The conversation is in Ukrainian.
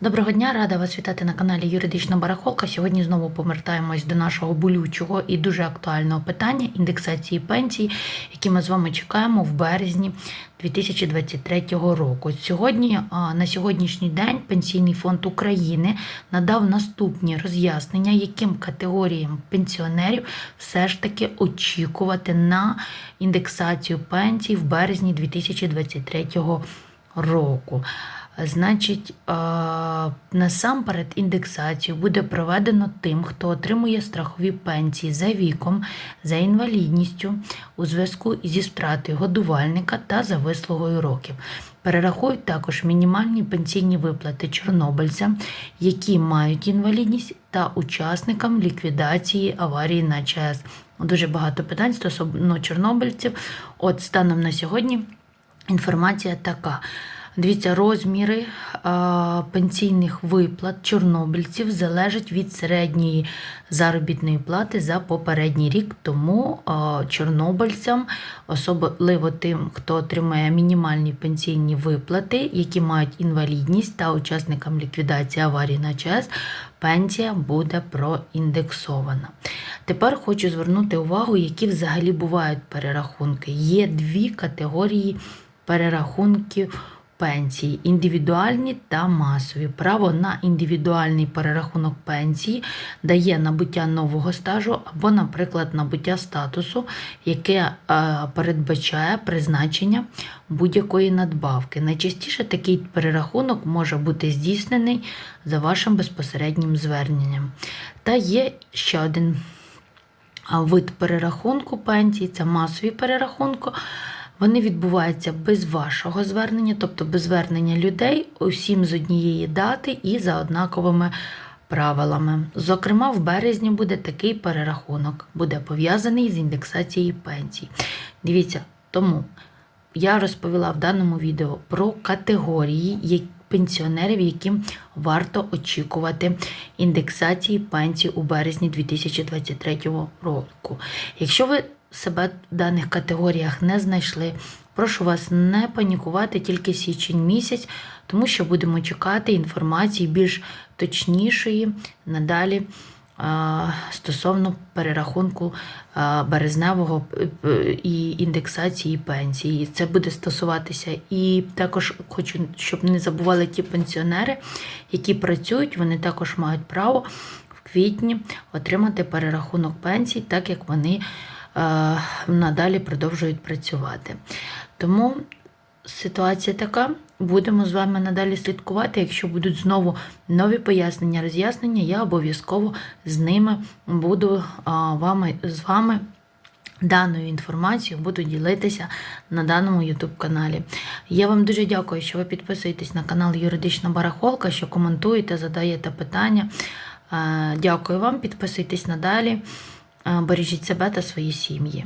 Доброго дня, рада вас вітати на каналі Юридична Барахолка. Сьогодні знову повертаємось до нашого болючого і дуже актуального питання індексації пенсій, які ми з вами чекаємо в березні 2023 року. Сьогодні на сьогоднішній день Пенсійний фонд України надав наступні роз'яснення, яким категоріям пенсіонерів все ж таки очікувати на індексацію пенсій в березні 2023 року. Значить, насамперед індексацію буде проведено тим, хто отримує страхові пенсії за віком, за інвалідністю у зв'язку зі втратою годувальника та за вислугою років. Перерахують також мінімальні пенсійні виплати чорнобильцям, які мають інвалідність, та учасникам ліквідації аварії на ЧАЕС. Дуже багато питань стосовно чорнобильців. От станом на сьогодні інформація така. Дивіться, розміри а, пенсійних виплат чорнобильців залежать від середньої заробітної плати за попередній рік. Тому а, чорнобильцям, особливо тим, хто отримує мінімальні пенсійні виплати, які мають інвалідність та учасникам ліквідації аварії на ЧАЕС, пенсія буде проіндексована. Тепер хочу звернути увагу, які взагалі бувають перерахунки. Є дві категорії перерахунків пенсії індивідуальні та масові. Право на індивідуальний перерахунок пенсії дає набуття нового стажу або, наприклад, набуття статусу, яке е, передбачає призначення будь-якої надбавки. Найчастіше такий перерахунок може бути здійснений за вашим безпосереднім зверненням. Та є ще один вид перерахунку пенсії це масові перерахунки. Вони відбуваються без вашого звернення, тобто без звернення людей, усім з однієї дати і за однаковими правилами. Зокрема, в березні буде такий перерахунок, буде пов'язаний з індексацією пенсій. Дивіться, тому я розповіла в даному відео про категорії пенсіонерів, яким варто очікувати індексації пенсій у березні 2023 року. Якщо ви себе в даних категоріях не знайшли. Прошу вас не панікувати тільки січень місяць, тому що будемо чекати інформації більш точнішої надалі стосовно перерахунку березневого і індексації пенсії. Це буде стосуватися і також хочу, щоб не забували ті пенсіонери, які працюють, вони також мають право в квітні отримати перерахунок пенсій, так як вони надалі продовжують працювати. Тому ситуація така. Будемо з вами надалі слідкувати. Якщо будуть знову нові пояснення, роз'яснення, я обов'язково з ними буду вами, з вами. Даною інформацією буду ділитися на даному YouTube каналі. Я вам дуже дякую, що ви підписуєтесь на канал Юридична Барахолка, що коментуєте, задаєте питання. Дякую вам, підписуйтесь надалі. Бережіть себе та свої сім'ї.